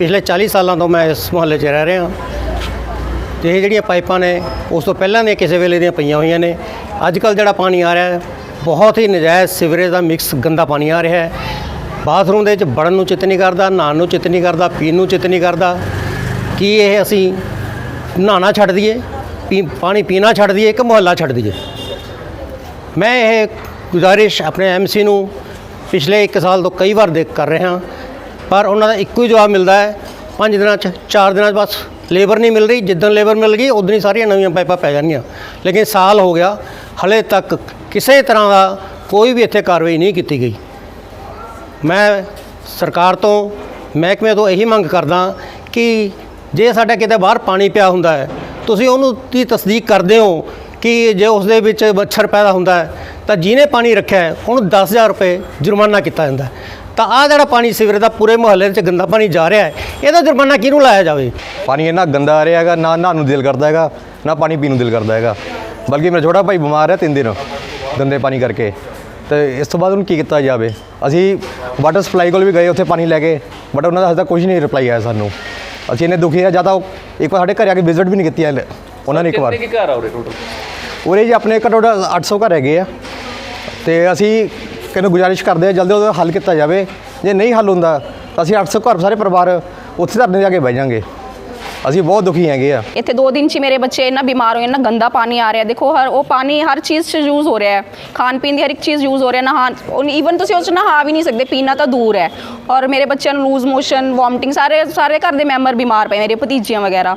ਪਿਛਲੇ 40 ਸਾਲਾਂ ਤੋਂ ਮੈਂ ਇਸ ਮੁਹੱਲੇ 'ਚ ਰਹਿ ਰਿਹਾ ਤੇ ਇਹ ਜਿਹੜੀਆਂ ਪਾਈਪਾਂ ਨੇ, ਉਸ ਤੋਂ ਪਹਿਲਾਂ ਦੀਆਂ ਕਿਸੇ ਵੇਲੇ ਦੀਆਂ ਪਈਆਂ ਹੋਈਆਂ ਨੇ। ਅੱਜ ਕੱਲ ਜਿਹੜਾ ਪਾਣੀ ਆ ਰਿਹਾ ਹੈ, ਬਹੁਤ ਹੀ ਨਜਾਇਜ਼ ਸਿਵਰੇਜ ਦਾ ਮਿਕਸ ਗੰਦਾ ਪਾਣੀ ਆ ਰਿਹਾ ਹੈ। ਬਾਥਰੂਮ ਦੇ ਵਿੱਚ ਵੜਨ ਨੂੰ ਚਿੱਤ ਨਹੀਂ ਕਰਦਾ, ਨਹਾਉਣ ਨੂੰ ਚਿੱਤ ਨਹੀਂ ਕਰਦਾ, ਪੀਣ ਨੂੰ ਚਿੱਤ ਨਹੀਂ ਕਰਦਾ। ਕੀ ਇਹ ਅਸੀਂ ਨਹਾਉਣਾ ਛੱਡ ਦਈਏ? ਪੀ, ਪਾਣੀ ਪੀਣਾ ਛੱਡ ਦਈਏ ਕਿ ਮੁਹੱਲਾ ਛੱਡ ਦਈਏ? ਮੈਂ ਇਹ ਗੁਜ਼ਾਰਿਸ਼ ਆਪਣੇ ਐਮਸੀ ਨੂੰ ਪਿਛਲੇ 1 ਸਾਲ ਤੋਂ ਕਈ ਵਾਰ ਦੇਖ ਕਰ ਰਿਹਾ ਪਰ ਉਹਨਾਂ ਦਾ ਇੱਕੋ ਹੀ ਜਵਾਬ ਮਿਲਦਾ ਹੈ। ਪੰਜ ਦਿਨਾਂ 'ਚ, ਚਾਰ ਦਿਨਾਂ 'ਚ ਬਸ ਲੇਬਰ ਨਹੀਂ ਮਿਲ ਰਹੀ। ਜਿੱਦਣ ਲੇਬਰ ਮਿਲ ਗਈ ਉਦੋਂ ਹੀ ਸਾਰੀਆਂ ਨਵੀਆਂ ਪਾਈਪਾਂ ਪੈ ਜਾਣਗੀਆਂ ਲੇਕਿਨ ਸਾਲ ਹੋ ਗਿਆ, ਹਲੇ ਤੱਕ ਕਿਸੇ ਤਰ੍ਹਾਂ ਦਾ ਕੋਈ ਵੀ ਇੱਥੇ ਕਾਰਵਾਈ ਨਹੀਂ ਕੀਤੀ ਗਈ। ਮੈਂ ਸਰਕਾਰ ਤੋਂ, ਮਹਿਕਮੇ ਤੋਂ ਇਹੀ ਮੰਗ ਕਰਦਾ ਕਿ ਜੇ ਸਾਡਾ ਕਿਤੇ ਬਾਹਰ ਪਾਣੀ ਪਿਆ ਹੁੰਦਾ ਹੈ, ਤੁਸੀਂ ਉਹਨੂੰ ਦੀ ਤਸਦੀਕ ਕਰਦੇ ਹੋ ਕਿ ਜੇ ਉਸ ਦੇ ਵਿੱਚ ਮੱਛਰ ਪੈਦਾ ਹੁੰਦਾ ਹੈ, ਤਾਂ ਜਿਹਨੇ ਪਾਣੀ ਰੱਖਿਆ ਹੈ, ਉਹਨੂੰ 10000 ਰੁਪਏ ਜੁਰਮਾਨਾ ਕੀਤਾ ਜਾਂਦਾ ਤਾਂ ਆਹ ਜਿਹੜਾ ਪਾਣੀ ਸੀਵਰੇਜ ਦਾ ਪੂਰੇ ਮੁਹੱਲੇ 'ਚ ਗੰਦਾ ਪਾਣੀ ਜਾ ਰਿਹਾ ਹੈ ਇਹਦਾ ਜੁਰਮਾਨਾ ਕਿਹਨੂੰ ਲਾਇਆ ਜਾਵੇ? ਪਾਣੀ ਇੰਨਾ ਗੰਦਾ ਆ ਰਿਹਾ ਹੈਗਾ ਨਾ ਨਹਾਉਣ ਨੂੰ ਦਿਲ ਕਰਦਾ ਹੈਗਾ ਨਾ ਪਾਣੀ ਪੀਣ ਨੂੰ ਦਿਲ ਕਰਦਾ ਹੈਗਾ। ਬਲਕਿ ਮੇਰਾ ਛੋਟਾ ਭਾਈ ਬਿਮਾਰ ਹੈ ਤਿੰਨ ਦਿਨ ਗੰਦੇ ਪਾਣੀ ਕਰਕੇ। ਤੇ ਇਸ ਤੋਂ ਬਾਅਦ ਉਹਨੂੰ ਕੀ ਕੀਤਾ ਜਾਵੇ? ਅਸੀਂ ਵਾਟਰ ਸਪਲਾਈ ਕੋਲ ਵੀ ਗਏ ਉੱਥੇ ਪਾਣੀ ਲੈ ਕੇ ਬਟ ਉਹਨਾਂ ਦਾ ਹਜੇ ਤੱਕ ਕੁਝ ਨਹੀਂ ਰਿਪਲਾਈ ਆਇਆ ਸਾਨੂੰ। ਅਸੀਂ ਇੰਨੇ ਦੁਖੀ ਆ ਜਾਂ ਤਾਂ ਉਹ ਇੱਕ ਵਾਰ ਸਾਡੇ ਘਰੇ ਆ ਕੇ ਵਿਜ਼ਿਟ ਵੀ ਨਹੀਂ ਕੀਤੀ ਹਲੇ। ਉਹਨਾਂ ਨੇ ਇੱਕ ਵਾਰ। ਕਿੰਨੇ ਕੀ ਘਰ ਆ ਉਰੇ ਟੋਟਲ ਉਰੇ ਜੀ ਆਪਣੇ ਘੱਟੋ ਘੱਟ 800 ਘਰ ਹੈਗੇ ਆ। ਤੇ ਅਸੀਂ ਕਿਹਨੂੰ ਗੁਜ਼ਾਰਿਸ਼ ਕਰਦੇ ਆ, ਜਲਦੀ ਉਹਦਾ ਹੱਲ ਕੀਤਾ ਜਾਵੇ। ਜੇ ਨਹੀਂ ਹੱਲ ਹੁੰਦਾ, ਤਾਂ ਅਸੀਂ 800 ਘਰ, ਸਾਰੇ ਪਰਿਵਾਰ ਉੱਥੇ ਧਰਨੇ ਜਾ ਕੇ ਬਹਿ ਜਾਾਂਗੇ। ਅਸੀਂ ਬਹੁਤ ਦੁਖੀ ਹੈਗੇ ਆ। ਇੱਥੇ ਦੋ ਦਿਨ ਚ ਮੇਰੇ ਬੱਚੇ ਇੰਨਾ ਬਿਮਾਰ ਹੋਏ, ਇੰਨਾ ਗੰਦਾ ਪਾਣੀ ਆ ਰਿਹਾ। ਦੇਖੋ, ਹਰ ਉਹ ਪਾਣੀ ਹਰ ਚੀਜ਼ 'ਚ ਯੂਜ਼ ਹੋ ਰਿਹਾ ਹੈ। ਖਾਣ ਪੀਣ ਦੀ ਹਰ ਇੱਕ ਚੀਜ਼ ਯੂਜ਼ ਹੋ ਰਿਹਾ ਨਹਾਣ ਈਵਨ ਤੁਸੀਂ ਉਸ 'ਚ ਨਹਾ ਵੀ ਨਹੀਂ ਸਕਦੇ, ਪੀਣਾ ਤਾਂ ਦੂਰ ਹੈ। ਔਰ ਮੇਰੇ ਬੱਚਿਆਂ ਨੂੰ ਲੂਜ਼ ਮੋਸ਼ਨ ਵੋਮਟਿੰਗ ਸਾਰੇ ਸਾਰੇ ਘਰ ਦੇ ਮੈਂਬਰ ਬਿਮਾਰ ਪਏ ਮੇਰੇ, ਭਤੀਜੀਆਂ ਵਗੈਰਾ।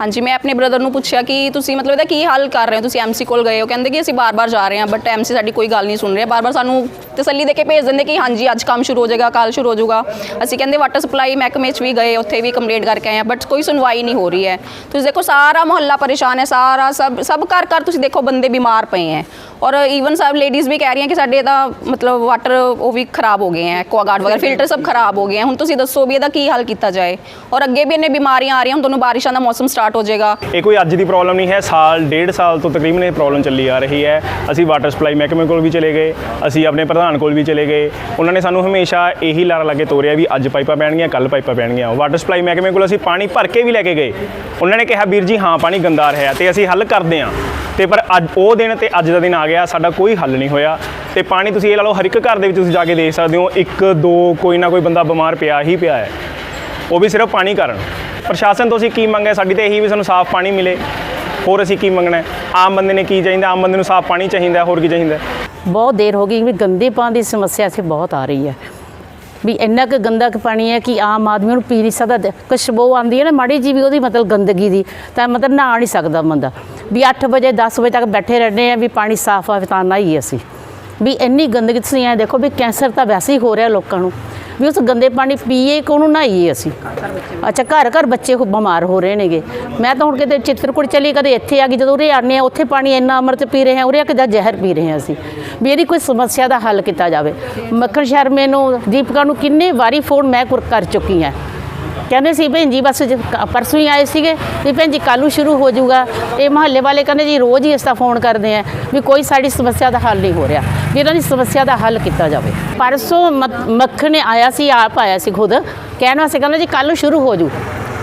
ਹਾਂਜੀ, ਮੈਂ ਆਪਣੇ ਬ੍ਰਦਰ ਨੂੰ ਪੁੱਛਿਆ ਕਿ ਤੁਸੀਂ ਮਤਲਬ ਇਹਦਾ ਕੀ ਹੱਲ ਕਰ ਰਹੇ ਹੋ? ਤੁਸੀਂ ਐਮਸੀ ਕੋਲ ਗਏ ਹੋ। ਕਹਿੰਦੇ ਕਿ ਅਸੀਂ ਬਾਰ-ਬਾਰ ਜਾ ਰਹੇ ਹਾਂ ਬਟ ਐਮਸੀ ਸਾਡੀ ਕੋਈ ਗੱਲ ਨਹੀਂ ਸੁਣ ਰਿਹਾ। ਬਾਰ-ਬਾਰ ਸਾਨੂੰ ਤਸੱਲੀ ਦੇ ਕੇ ਭੇਜ ਦਿੰਦੇ ਕਿ ਹਾਂਜੀ, ਅੱਜ ਕੰਮ ਸ਼ੁਰੂ ਹੋ ਜਾਏਗਾ ਕੱਲ ਸ਼ੁਰੂ ਹੋ ਜਾਊਗਾ। ਅਸੀਂ ਕਹਿੰਦੇ ਵਾਟਰ ਸਪਲਾਈ ਮਹਿਕਮੇ 'ਚ ਵੀ ਗਏ, ਉੱਥੇ ਵੀ ਕੰਪਲੇਂਟ ਕਰਕੇ ਆਏ ਆ ਬਟ ਕੋਈ ਸੁਣਵਾਈ ਨਹੀਂ ਹੋ ਰਹੀ ਹੈ। ਤੁਸੀਂ ਦੇਖੋ, ਸਾਰਾ ਮੁਹੱਲਾ ਪਰੇਸ਼ਾਨ ਹੈ, ਸਾਰਾ ਸਭ ਸਭ ਘਰ ਘਰ ਤੁਸੀਂ ਦੇਖੋ ਬੰਦੇ ਬਿਮਾਰ ਪਏ ਹੈ। ਔਰ ਈਵਨ ਸਭ ਲੇਡੀਜ਼ ਵੀ ਕਹਿ ਰਹੀਆਂ ਕਿ ਸਾਡੇ ਤਾਂ ਮਤਲਬ ਵਾਟਰ ਉਹ ਵੀ ਖਰਾਬ ਹੋ ਗਏ ਹੈ ਐਕਵਾਗਾਰਡ ਵਗੈਰਾ ਫਿਲਟਰ ਸਭ ਖਰਾਬ ਹੋ ਗਏ ਹੈ। ਹੁਣ ਤੁਸੀਂ ਦੱਸੋ ਵੀ ਇਹਦਾ ਕੀ ਹੱਲ ਕੀਤਾ ਜਾਏ। ਔਰ ਅੱਗੇ ਵੀ ਇੰਨੇ ਬਿਮਾਰੀਆਂ ਆ ਰਹੀਆਂ, ਹੁਣ ਤੁਹਾਨੂੰ ਬਾਰਿਸ਼ਾਂ ਦਾ ਮੌਸਮ ਸਟਾਰਟ ਹੋ ਜਾਏਗਾ। ਇਹ ਕੋਈ ਅੱਜ ਦੀ ਪ੍ਰੋਬਲਮ ਨਹੀਂ ਹੈ, ਸਾਲ, ਡੇਢ ਸਾਲ ਤੋਂ ਤਕਰੀਬਨ ਇਹ ਪ੍ਰੋਬਲਮ ਚੱਲੀ ਆ ਰਹੀ ਹੈ। ਅਸੀਂ ਵਾਟਰ ਸਪਲਾਈ ਮਹਿਕਮੇ ਕੋਲ ਵੀ ਚਲੇ ਗਏ, ਅਸੀਂ ਆਪਣੇ ਪ੍ਰਧਾਨ ਕੋਲ ਵੀ ਚਲੇ ਗਏ। ਉਹਨਾਂ ਨੇ ਸਾਨੂੰ ਹਮੇਸ਼ਾ ਇਹੀ ਲਾਰਾ ਲਾ ਕੇ ਤੋਰਿਆ ਵੀ ਅੱਜ ਪਾਈਪਾਂ ਪੈਣਗੀਆਂ ਕੱਲ ਪਾਈਪਾਂ ਪੈਣਗੀਆਂ। ਵਾਟਰ ਸਪਲਾਈ ਮਹਿਕਮੇ ਕੋਲ ਅਸੀਂ ਪਾਣੀ ਭਰ ਕੇ ਵੀ ਲੈ ਕੇ ਗਏ। ਉਹਨਾਂ ਨੇ ਕਿਹਾ, ਵੀਰ ਜੀ, ਹਾਂ, ਪਾਣੀ ਗੰਦਾ ਰਿਹਾ ਤੇ ਅਸੀਂ ਹੱਲ ਕਰਦੇ ਹਾਂ। ਤੇ ਪਰ ਅੱਜ, ਉਹ ਦਿਨ ਤੇ ਅੱਜ ਦਾ ਦਿਨ ਆ ਗਿਆ, ਸਾਡਾ ਕੋਈ ਹੱਲ ਨਹੀਂ ਹੋਇਆ। ਤੇ ਪਾਣੀ ਤੁਸੀਂ ਇਹ ਲਾ ਲਓ, ਹਰ ਇੱਕ ਘਰ ਦੇ ਵਿੱਚ ਤੁਸੀਂ ਜਾ ਕੇ ਦੇਖ ਸਕਦੇ ਹੋ, ਇੱਕ, ਦੋ, ਕੋਈ ਨਾ ਕੋਈ ਬੰਦਾ ਬਿਮਾਰ ਪਿਆ ਹੀ ਪਿਆ ਹੈ। ਉਹ ਵੀ ਸਿਰਫ ਪਾਣੀ ਕਾਰਨ। ਪ੍ਰਸ਼ਾਸਨ ਤੋਂ ਅਸੀਂ ਕੀ ਮੰਗਿਆ? ਸਾਡੀ ਤੇ ਇਹੀ ਵੀ ਸਾਨੂੰ ਸਾਫ਼ ਪਾਣੀ ਮਿਲੇ। ਹੋਰ ਅਸੀਂ ਕੀ ਮੰਗਣਾ ਆਮ ਬੰਦੇ ਨੇ ਕੀ ਚਾਹੀਦਾ? ਆਮ ਬੰਦੇ ਨੂੰ ਸਾਫ਼ ਪਾਣੀ ਚਾਹੀਦਾ ਹੋਰ ਕੀ ਚਾਹੀਦਾ ਬਹੁਤ ਦੇਰ ਹੋ ਗਈ ਵੀ ਗੰਦੇ ਪਾਣੀ ਦੀ ਸਮੱਸਿਆ ਇੱਥੇ ਬਹੁਤ ਆ ਰਹੀ ਹੈ। ਵੀ ਇੰਨਾ ਕੁ ਗੰਦਾ ਕੁ ਪਾਣੀ ਹੈ ਕਿ ਆਮ ਆਦਮੀ ਨੂੰ ਪੀ ਨਹੀਂ ਸਕਦਾ ਖੁਸ਼ਬੂ ਆਉਂਦੀ ਹੈ ਨਾ, ਮਾੜੀ ਜੀ ਵੀ ਉਹਦੀ ਮਤਲਬ ਗੰਦਗੀ ਦੀ, ਤਾਂ ਮਤਲਬ ਨਹਾ ਨਹੀਂ ਸਕਦਾ ਬੰਦਾ। ਵੀ 8 ਵਜੇ 10 ਵਜੇ ਤੱਕ ਬੈਠੇ ਰਹਿੰਦੇ ਆ ਵੀ ਪਾਣੀ ਸਾਫ਼ ਆ, ਤਾਂ ਨਾ ਨਹਾਈਏ ਅਸੀਂ। ਵੀ ਇੰਨੀ ਗੰਦਗੀ ਤੁਸੀਂ ਐ ਦੇਖੋ ਵੀ ਕੈਂਸਰ ਤਾਂ ਵੈਸੇ ਹੀ ਹੋ ਰਿਹਾ ਲੋਕਾਂ ਨੂੰ। ਵੀ ਉਸ ਗੰਦੇ ਪਾਣੀ ਪੀਏ ਕਿ ਉਹਨੂੰ ਨਹਾਈਏ ਅਸੀਂ? ਅੱਛਾ, ਘਰ ਘਰ ਬੱਚੇ ਹੋ- ਬਿਮਾਰ ਹੋ ਰਹੇ ਨੇਗੇ। ਮੈਂ ਤਾਂ ਹੁਣ ਕਿਤੇ ਚਿੱਤਰਕੁਟ ਚਲੀ, ਕਦੇ ਇੱਥੇ ਆ ਗਈ, ਜਦੋਂ ਉਰੇ ਆਨੇ ਆ ਉੱਥੇ ਪਾਣੀ ਇੰਨਾ ਅੰਮ੍ਰਿਤ ਪੀ ਰਹੇ ਆ ਉਰੇ ਆ ਕੇ ਜਾਂ ਜ਼ਹਿਰ ਪੀ ਰਹੇ ਆ ਅਸੀਂ। ਵੀ ਇਹਦੀ ਕੋਈ ਸਮੱਸਿਆ ਦਾ ਹੱਲ ਕੀਤਾ ਜਾਵੇ। ਮੱਖਣ ਸ਼ਰਮੇ ਨੂੰ, ਦੀਪਕਾ ਨੂੰ ਕਿੰਨੇ ਵਾਰੀ ਫੋਨ ਮੈਂ ਕਰ ਚੁੱਕੀ ਹਾਂ। ਕਹਿੰਦੇ ਸੀ ਭੈਣ ਜੀ, ਬਸ ਪਰਸੋਂ ਹੀ ਆਏ ਸੀਗੇ ਵੀ ਭੈਣ ਜੀ ਕੱਲ੍ਹ ਨੂੰ ਸ਼ੁਰੂ ਹੋ ਜਾਊਗਾ। ਇਹ ਮਹੱਲੇ ਵਾਲੇ ਕਹਿੰਦੇ ਜੀ, ਰੋਜ਼ ਹੀ ਇਸ ਦਾ ਫੋਨ ਕਰਦੇ ਆ ਵੀ ਕੋਈ ਸਾਡੀ ਸਮੱਸਿਆ ਦਾ ਹੱਲ ਨਹੀਂ ਹੋ ਰਿਹਾ, ਵੀ ਇਹਨਾਂ ਦੀ ਸਮੱਸਿਆ ਦਾ ਹੱਲ ਕੀਤਾ ਜਾਵੇ। ਪਰਸੋਂ ਮੱਖ- ਮੱਖਣ ਆਇਆ ਸੀ, ਆਪ ਆਇਆ ਸੀ ਖੁਦ। ਕਹਿਣ ਵਾਸਤੇ ਕਹਿੰਦਾ ਜੀ, ਕੱਲ੍ਹ ਨੂੰ ਸ਼ੁਰੂ ਹੋ ਜੂ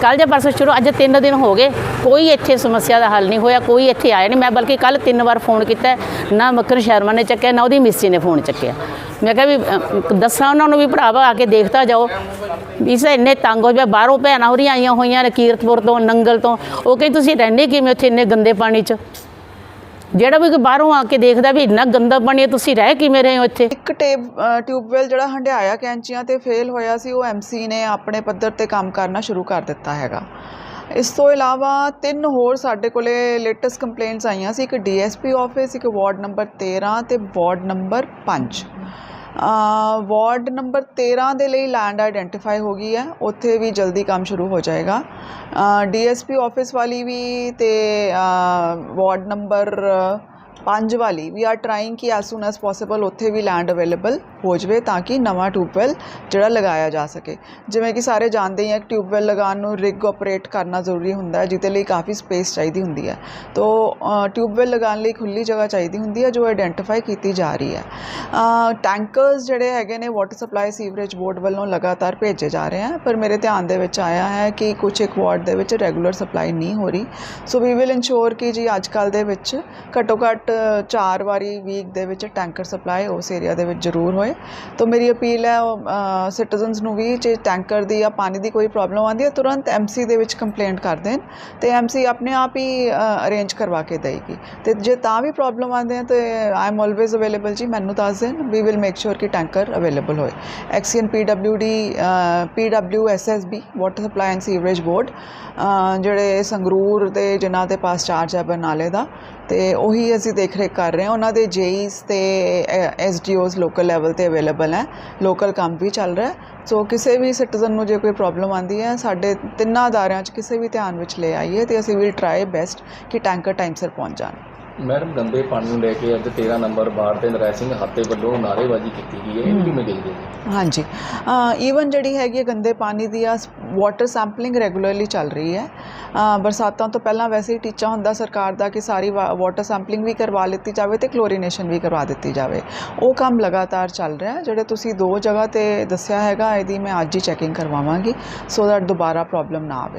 ਕੱਲ੍ਹ ਜਾਂ ਪਰਸੋਂ ਸ਼ੁਰੂ, ਅੱਜ ਤਿੰਨ ਦਿਨ ਹੋ ਗਏ, ਕੋਈ ਇੱਥੇ ਸਮੱਸਿਆ ਦਾ ਹੱਲ ਨਹੀਂ ਹੋਇਆ, ਕੋਈ ਇੱਥੇ ਆਇਆ ਨਹੀਂ। ਮੈਂ ਬਲਕਿ ਕੱਲ ਤਿੰਨ ਵਾਰ ਫੋਨ ਕੀਤਾ, ਨਾ ਮੱਖਣ ਸ਼ਰਮਾ ਨੇ ਚੱਕਿਆ, ਨਾ ਉਹਦੀ ਮਿਸੀ ਨੇ ਫੋਨ ਚੱਕਿਆ। ਮੈਂ ਕਿਹਾ ਵੀ ਦੱਸਾਂ ਉਹਨਾਂ ਨੂੰ ਵੀ ਭਰਾਵਾ, ਆ ਕੇ ਦੇਖਦਾ ਜਾਓ। ਵੀ ਇਸ ਇੰਨੇ ਤੰਗ ਹੋ ਗਿਆ ਬਾਹਰੋਂ ਭੈਣਾਂ ਹੋਰੀਆਂ ਆਈਆਂ ਹੋਈਆਂ ਨੇ ਕੀਰਤਪੁਰ ਤੋਂ, ਨੰਗਲ ਤੋਂ। ਉਹ ਕਹਿੰਦੇ, ਤੁਸੀਂ ਰਹਿੰਦੇ ਕਿਵੇਂ ਉੱਥੇ ਇੰਨੇ ਗੰਦੇ ਪਾਣੀ 'ਚ? ਜਿਹੜਾ ਵੀ ਕੋਈ ਬਾਹਰੋਂ ਆ ਕੇ ਦੇਖਦਾ ਵੀ ਇੰਨਾ ਗੰਦਾ ਪਾਣੀ ਹੈ ਤੁਸੀਂ ਰਹਿ ਕਿਵੇਂ ਰਹੇ ਹੋ ਇੱਥੇ? ਇੱਕ ਟੇਬ ਅ, ਟਿਊਬਵੈਲ ਜਿਹੜਾ ਹੰਡਿਆਇਆ ਕੈਂਚੀਆਂ ਤੇ ਫੇਲ ਹੋਇਆ ਸੀ ਉਹ ਐਮਸੀ ਨੇ ਆਪਣੇ ਪੱਧਰ ਤੇ ਕੰਮ ਕਰਨਾ ਸ਼ੁਰੂ ਕਰ ਦਿੱਤਾ ਹੈਗਾ। ਇਸ ਤੋਂ ਇਲਾਵਾ ਤਿੰਨ ਹੋਰ ਸਾਡੇ ਕੋਲੇ ਲੇਟੈਸਟ ਕੰਪਲੇਂਟਸ ਆਈਆਂ ਸੀ ਇੱਕ ਡੀਐਸਪੀ ਆਫਿਸ ਇੱਕ ਵਾਰਡ ਨੰਬਰ 13 ਤੇ ਵਾਰਡ ਨੰਬਰ 5 ਵਾਰਡ ਨੰਬਰ 13 ਦੇ ਲਈ ਲੈਂਡ ਆਇਡੈਂਟੀਫਾਈ ਹੋ ਗਈ ਹੈ। ਉੱਥੇ ਵੀ ਜਲਦੀ ਕੰਮ ਸ਼ੁਰੂ ਹੋ ਜਾਏਗਾ। ਡੀਐਸਪੀ ਆਫਿਸ ਵਾਲੀ ਵੀ ਤੇ ਵਾਰਡ ਨੰਬਰ ਪੰਜ ਵਾਲੀ। ਵੀ ਆਰ ਟਰਾਈਂਗ ਕਿ ਐਸ ਸੂਨ ਐਸ ਪੋਸੀਬਲ ਉੱਥੇ ਵੀ ਲੈਂਡ ਅਵੇਲੇਬਲ ਹੋ ਜਾਵੇ ਤਾਂ ਕਿ ਨਵਾਂ ਟਿਊਬਵੈਲ ਜਿਹੜਾ ਲਗਾਇਆ ਜਾ ਸਕੇ। ਜਿਵੇਂ ਕਿ ਸਾਰੇ ਜਾਣਦੇ ਹੀ ਹੈ ਕਿ ਟਿਊਬਵੈਲ ਲਗਾਉਣ ਨੂੰ ਰਿਗ ਆਪਰੇਟ ਕਰਨਾ ਜ਼ਰੂਰੀ ਹੁੰਦਾ ਹੈ, ਜਿਹਦੇ ਲਈ ਕਾਫੀ ਸਪੇਸ ਚਾਹੀਦੀ ਹੁੰਦੀ ਹੈ। ਤੋ ਟਿਊਬਵੈਲ ਲਗਾਉਣ ਲਈ ਖੁੱਲੀ ਜਗ੍ਹਾ ਚਾਹੀਦੀ ਹੁੰਦੀ ਹੈ, ਜੋ ਆਇਡੈਂਟੀਫਾਈ ਕੀਤੀ ਜਾ ਰਹੀ ਹੈ। ਟੈਂਕਰਸ ਜਿਹੜੇ ਹੈਗੇ ਨੇ ਵਾਟਰ ਸਪਲਾਈ ਸੀਵਰੇਜ ਬੋਰਡ ਵੱਲੋਂ ਲਗਾਤਾਰ ਭੇਜੇ ਜਾ ਰਹੇ ਹਨ ਪਰ ਮੇਰੇ ਧਿਆਨ ਦੇ ਵਿੱਚ ਆਇਆ ਹੈ ਕਿ ਕੁਝ ਇੱਕ ਵਾਰਡ ਦੇ ਵਿੱਚ ਰੈਗੂਲਰ ਸਪਲਾਈ ਨਹੀਂ ਹੋ ਰਹੀ। ਸੋ ਵੀ ਵਿਲ ਇਨਸ਼ੋਰ ਕਿ ਜੀ ਅੱਜ ਕੱਲ ਦੇ ਵਿੱਚ ਘੱਟੋ ਘੱਟ ਚਾਰ ਵਾਰੀ ਵੀਕ ਦੇ ਵਿੱਚ ਟੈਂਕਰ ਸਪਲਾਈ ਉਸ ਏਰੀਆ ਦੇ ਵਿੱਚ ਜ਼ਰੂਰ ਹੋਏ। ਤਾਂ ਮੇਰੀ ਅਪੀਲ ਹੈ ਸਿਟੀਜ਼ਨਸ ਨੂੰ ਵੀ ਜੇ ਟੈਂਕਰ ਦੀ ਜਾਂ ਪਾਣੀ ਦੀ ਕੋਈ ਪ੍ਰੋਬਲਮ ਆਉਂਦੀ ਹੈ, ਤੁਰੰਤ ਐਮਸੀ ਦੇ ਵਿੱਚ ਕੰਪਲੇਂਟ ਕਰ ਦੇਣ ਤੇ ਐਮਸੀ ਆਪਣੇ ਆਪ ਹੀ ਅਰੇਂਜ ਕਰਵਾ ਕੇ ਦੇਗੀ ਤੇ ਜੇ ਤਾਂ ਵੀ ਪ੍ਰੋਬਲਮ ਆਉਂਦੇ ਹੈ ਤੇ ਆਈ ਐਮ ਆਲਵੇਜ਼ ਅਵੇਲੇਬਲ ਜੀ, ਮੈਨੂੰ ਦੱਸ ਦੇਣ। ਵੀ ਵਿਲ ਮੇਕ ਸ਼ੋਰ ਕਿ ਟੈਂਕਰ ਅਵੇਲੇਬਲ ਹੋਏ। XEN PWD PWSSB water supply and sewerage board ਜਿਹੜੇ ਸੰਗਰੂਰ ਦੇ ਜਿਨ੍ਹਾਂ ਦੇ ਪਾਸ ਚਾਰਜ ਹੈ, ਬਰਨਾਲੇ ਦਾ ਤੇ ਉਹੀ ਅਸੀਂ ਦੇਖ ਰੇਖ ਕਰ ਰਹੇ ਹਾਂ। ਉਹਨਾਂ ਦੇ ਜੇਈਸ ਤੇ ਐਸਡੀਓਜ਼ ਲੋਕਲ ਲੈਵਲ ਤੇ ਅਵੇਲੇਬਲ ਹੈ। ਲੋਕਲ ਕੰਮ ਵੀ ਚੱਲ ਰਿਹਾ ਸੋ ਕਿਸੇ ਵੀ ਸਿਟੀਜ਼ਨ ਨੂੰ ਜੇ ਕੋਈ ਪ੍ਰੋਬਲਮ ਆਂਦੀ ਹੈ, ਸਾਡੇ ਤਿੰਨਾਂ ਅਦਾਰਿਆਂ 'ਚ ਕਿਸੇ ਵੀ ਧਿਆਨ ਵਿੱਚ ਲੈ ਆਈਏ ਤੇ ਅਸੀਂ ਵਿਲ ਟਰਾਈ ਬੈਸਟ ਕਿ ਟੈਂਕਰ ਟਾਈਮ ਸਿਰ ਪਹੁੰਚ ਜਾਣ। ਮੈਡਮ, ਗੰਦੇ ਪਾਣੀ ਨੂੰ ਲੈ ਕੇ ਅੱਜ 13 ਨੰਬਰ ਵਾਰਡ ਤੇ ਨਰੈਣ ਸਿੰਘ ਹਾਤੇ ਵੱਲੋਂ ਨਾਅਰੇਬਾਜ਼ੀ ਕੀਤੀ ਗਈ ਹੈ। ਇਹਨੂੰ ਕਿਵੇਂ ਦੇਖਦੇ ਹੋ? ਹਾਂਜੀ। ਈਵਨ ਜਿਹੜੀ ਹੈਗੀ ਹੈ ਗੰਦੇ ਪਾਣੀ ਦੀ ਆ ਵਾਟਰ ਸੈਂਪਲਿੰਗ ਰੈਗੂਲਰਲੀ ਚੱਲ ਰਹੀ ਹੈ। ਬਰਸਾਤਾਂ ਤੋਂ ਪਹਿਲਾਂ ਵੈਸੇ ਹੀ ਟੀਚਾ ਹੁੰਦਾ ਸਰਕਾਰ ਦਾ ਕਿ ਸਾਰੀ ਵਾਟਰ ਸੈਂਪਲਿੰਗ ਵੀ ਕਰਵਾ ਲਿੱਤੀ ਜਾਵੇ ਤੇ ਕਲੋਰੀਨੇਸ਼ਨ ਵੀ ਕਰਵਾ ਦਿੱਤੀ ਜਾਵੇ। ਉਹ ਕੰਮ ਲਗਾਤਾਰ ਚੱਲ ਰਿਹਾ ਹੈ। ਜਿਹੜੇ ਤੁਸੀਂ ਦੋ ਜਗ੍ਹਾ ਤੇ ਦੱਸਿਆ ਹੈਗਾ, ਇਹਦੀ ਮੈਂ ਅੱਜ ਹੀ ਚੈਕਿੰਗ ਕਰਵਾਵਾਂਗੀ ਸੋ ਦੈਟ ਦੁਬਾਰਾ ਪ੍ਰੋਬਲਮ ਨਾ ਆਵੇ।